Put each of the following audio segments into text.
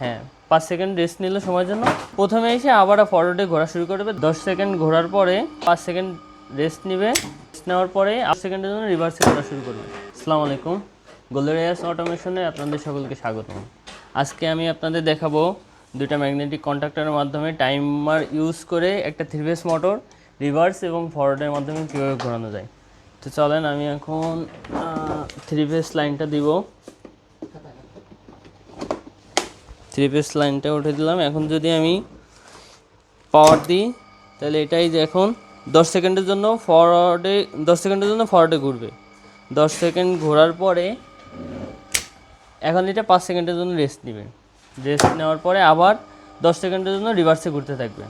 হ্যাঁ পাঁচ second rest নিলে সময়ের জন্য। প্রথমে এসে আবার ফরওয়ার্ডে ঘোরা শুরু করবে দশ সেকেন্ড ঘোরার পরে পাঁচ সেকেন্ড রেস্ট নেবে। রেস্ট নেওয়ার পরে আট সেকেন্ডের জন্য রিভার্সে ঘোরা শুরু করবে। আসসালামু আলাইকুম। গোল্ডেরিয়াস অটোমেশনে আপনাদের সকলকে স্বাগত আজকে আমি আপনাদের দেখাবো দুইটা ম্যাগনেটিক কন্ট্রাক্টরের মাধ্যমে টাইমার ইউজ করে একটা থ্রি ফেস মোটর রিভার্স এবং ফরওয়ার্ডের মাধ্যমে কীভাবে ঘোরানো যায়। তো চলেন আমি এখন থ্রি ফেস লাইনটা দিব। থ্রি পেস লাইনটা উঠে দিলাম। এখন যদি আমি পাওয়ার দিই, তাহলে এটাই এখন দশ সেকেন্ডের জন্য ফরওয়ার্ডে দশ সেকেন্ডের জন্য ফরওয়ার্ডে ঘুরবে। দশ সেকেন্ড ঘোরার পরে এখন এটা পাঁচ সেকেন্ডের জন্য রেস্ট নেবে। রেস্ট নেওয়ার পরে আবার দশ সেকেন্ডের জন্য রিভার্সে ঘুরতে থাকবে।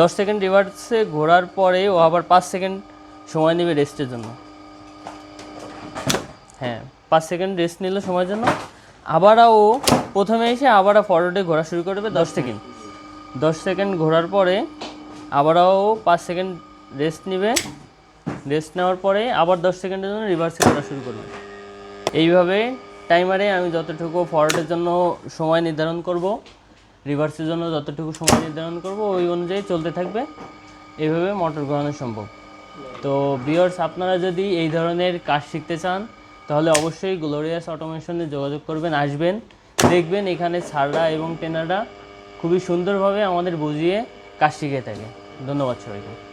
দশ সেকেন্ড রিভার্সে ঘোরার পরে ও আবার পাঁচ সেকেন্ড সময় নেবে রেস্টের জন্য। হ্যাঁ পাঁচ সেকেন্ড রেস্ট নিল সময়ের জন্য। আবার ও প্রথমে এসে আবার ফরওয়ার্ডে ঘোরা শুরু করবে দশ সেকেন্ড দশ সেকেন্ড ঘোরার পরে আবারও পাঁচ সেকেন্ড রেস্ট নেবে। রেস্ট নেওয়ার পরে আবার দশ সেকেন্ডের জন্য রিভার্সে ঘোরা শুরু করবে। এইভাবে টাইমারে আমি যতটুকু ফরওয়ার্ডের জন্য সময় নির্ধারণ করব রিভার্সের জন্য যতটুকু সময় নির্ধারণ করব, ওই অনুযায়ী চলতে থাকবে। এইভাবে মোটর ঘোরানো সম্ভব। তো বিয়ার্স আপনারা যদি এই ধরনের কাজ শিখতে চান, তাহলে অবশ্যই গ্লোরিয়াস অটোমেশনে যোগাযোগ করবেন, আসবেন। দেখবেন এখানে সাররা এবং টেনাররা খুবই সুন্দরভাবে আমাদের বুঝিয়ে কাজ শিখে থাকে। ধন্যবাদ সবাইকে।